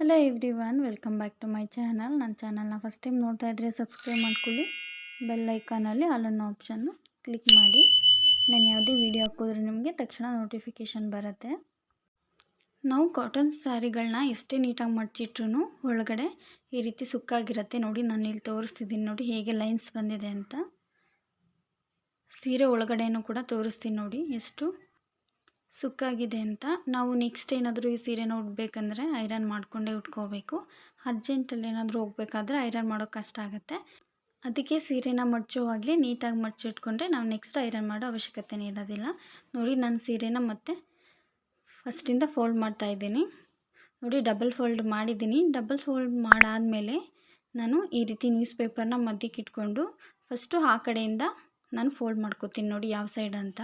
Hello everyone welcome back to my channel ನನ್ನ ಚಾನಲ್ನ first time ನೋಡ್ತಾ ಇದ್ದರೆ ಸಬ್ಸ್ಕ್ರೈಬ್ ಮಾಡ್ಕೊಳ್ಳಿ. ಬೆಲ್ ಐಕಾನಲ್ಲಿ ಅಲ್ಲೊಂದು ಆಪ್ಷನ್ನು ಕ್ಲಿಕ್ ಮಾಡಿ. ನಾನು ಯಾವುದೇ ವೀಡಿಯೋ ಹಾಕಿದ್ರೂ ನಿಮಗೆ ತಕ್ಷಣ ನೋಟಿಫಿಕೇಷನ್ ಬರುತ್ತೆ. ನಾವು ಕಾಟನ್ ಸ್ಯಾರಿಗಳನ್ನ ಎಷ್ಟೇ ನೀಟಾಗಿ ಮಡಚಿಟ್ರು ಒಳಗಡೆ ಈ ರೀತಿ ಸುಕ್ಕಾಗಿರುತ್ತೆ. ನೋಡಿ ನಾನು ಇಲ್ಲಿ ತೋರಿಸ್ತಿದ್ದೀನಿ. ನೋಡಿ ಹೇಗೆ ಲೈನ್ಸ್ ಬಂದಿದೆ ಅಂತ. ಸೀರೆ ಒಳಗಡೆಯೂ ಕೂಡ ತೋರಿಸ್ತೀನಿ ನೋಡಿ ಎಷ್ಟು ಸುಕ್ಕಾಗಿದೆ ಅಂತ. ನಾವು ನೆಕ್ಸ್ಟ್ ಏನಾದರೂ ಈ ಸೀರೆನ ಉಡ್ಬೇಕಂದ್ರೆ ಐರನ್ ಮಾಡಿಕೊಂಡೇ ಉಟ್ಕೋಬೇಕು. ಅರ್ಜೆಂಟಲ್ಲಿ ಏನಾದರೂ ಹೋಗ್ಬೇಕಾದ್ರೆ ಐರನ್ ಮಾಡೋಕೆ ಕಷ್ಟ ಆಗುತ್ತೆ. ಅದಕ್ಕೆ ಸೀರೆನ ಮಡ್ಚೋವಾಗಲೇ ನೀಟಾಗಿ ಮಡ್ಚಿಟ್ಕೊಂಡ್ರೆ ನಾವು ನೆಕ್ಸ್ಟ್ ಐರನ್ ಮಾಡೋ ಅವಶ್ಯಕತೆನೇ ಇರೋದಿಲ್ಲ. ನೋಡಿ ನಾನು ಸೀರೆನ ಮತ್ತೆ ಫಸ್ಟಿಂದ ಫೋಲ್ಡ್ ಮಾಡ್ತಾಯಿದ್ದೀನಿ ನೋಡಿ ಡಬಲ್ ಫೋಲ್ಡ್ ಮಾಡಿದ್ದೀನಿ. ಡಬಲ್ ಫೋಲ್ಡ್ ಮಾಡಾದಮೇಲೆ ನಾನು ಈ ರೀತಿ ನ್ಯೂಸ್ ಪೇಪರ್ನ ಮಧ್ಯಕ್ಕೆ ಇಟ್ಕೊಂಡು ಫಸ್ಟು ಆ ಕಡೆಯಿಂದ ನಾನು ಫೋಲ್ಡ್ ಮಾಡ್ಕೋತೀನಿ ನೋಡಿ ಯಾವ ಸೈಡ್ ಅಂತ.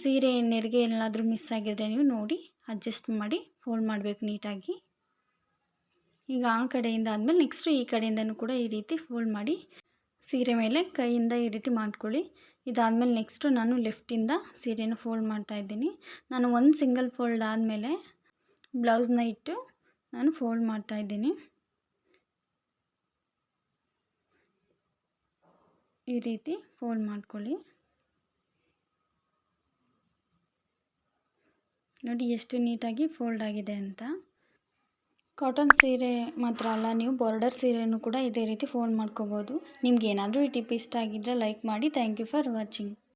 ಸೀರೆ ನೆರಿಗೆ ಏನಾದರೂ ಮಿಸ್ ಆಗಿದ್ರೆ ನೀವು ನೋಡಿ ಅಡ್ಜಸ್ಟ್ ಮಾಡಿ ಫೋಲ್ಡ್ ಮಾಡಬೇಕು ನೀಟಾಗಿ. ಈಗ ಆ ಕಡೆಯಿಂದ ಆದಮೇಲೆ ನೆಕ್ಸ್ಟು ಈ ಕಡೆಯಿಂದನೂ ಕೂಡ ಈ ರೀತಿ ಫೋಲ್ಡ್ ಮಾಡಿ, ಸೀರೆ ಮೇಲೆ ಕೈಯಿಂದ ಈ ರೀತಿ ಮಾಡ್ಕೊಳ್ಳಿ. ಇದಾದಮೇಲೆ ನೆಕ್ಸ್ಟು ನಾನು ಲೆಫ್ಟಿಂದ ಸೀರೆನ ಫೋಲ್ಡ್ ಮಾಡ್ತಾ ಇದ್ದೀನಿ. ನಾನು ಒಂದು ಸಿಂಗಲ್ ಫೋಲ್ಡ್ ಆದಮೇಲೆ ಬ್ಲೌಸ್ನ ಇಟ್ಟು ನಾನು ಫೋಲ್ಡ್ ಮಾಡ್ತಾ ಇದ್ದೀನಿ. ಈ ರೀತಿ ಫೋಲ್ಡ್ ಮಾಡ್ಕೊಳ್ಳಿ. ನೋಡಿ ಎಷ್ಟು ನೀಟಾಗಿ ಫೋಲ್ಡ್ ಆಗಿದೆ ಅಂತ. ಕಾಟನ್ ಸೀರೆ ಮಾತ್ರ ಅಲ್ಲ, ನೀವು ಬಾರ್ಡರ್ ಸೀರೆನೂ ಕೂಡ ಇದೇ ರೀತಿ ಫೋಲ್ಡ್ ಮಾಡ್ಕೋಬೋದು. ನಿಮ್ಗೆ ಏನಾದರೂ ಈ ಟಿಪ್ ಇಷ್ಟ ಆಗಿದ್ದರೆ ಲೈಕ್ ಮಾಡಿ. Thank you for watching